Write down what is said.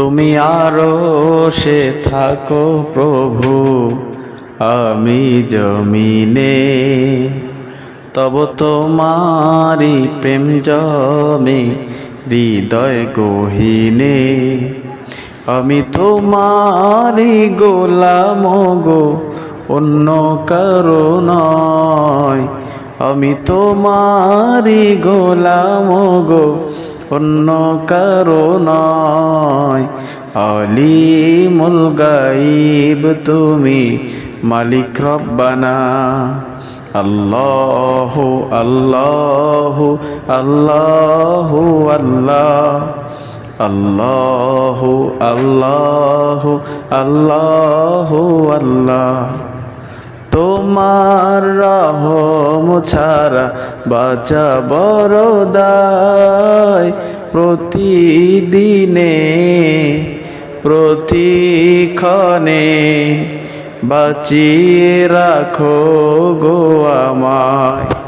তুমি আরও সে থাকো প্রভু, আমি জমিনে। তব তোমারি প্রেম জমে হৃদয় গহিনে। আমি তোমারি গোলাম গো, অন্য কারও নয়। আমি তোমারি গোলাম গো, অন্য কারও নয়। আলিমুল গাইব তুমি মালিক রব্বানা। আল্লাহ আল্লাহ আল্লাহ আল্লাহ। আল্লাহ আল্লাহ আল্লাহ আল্লাহ। তোমার রহম ছাড়া বাঁচা বড় দায় প্রতিদিনে। প্রতিক্ষণে বাঁচিয়ে রাখো গো আমায়।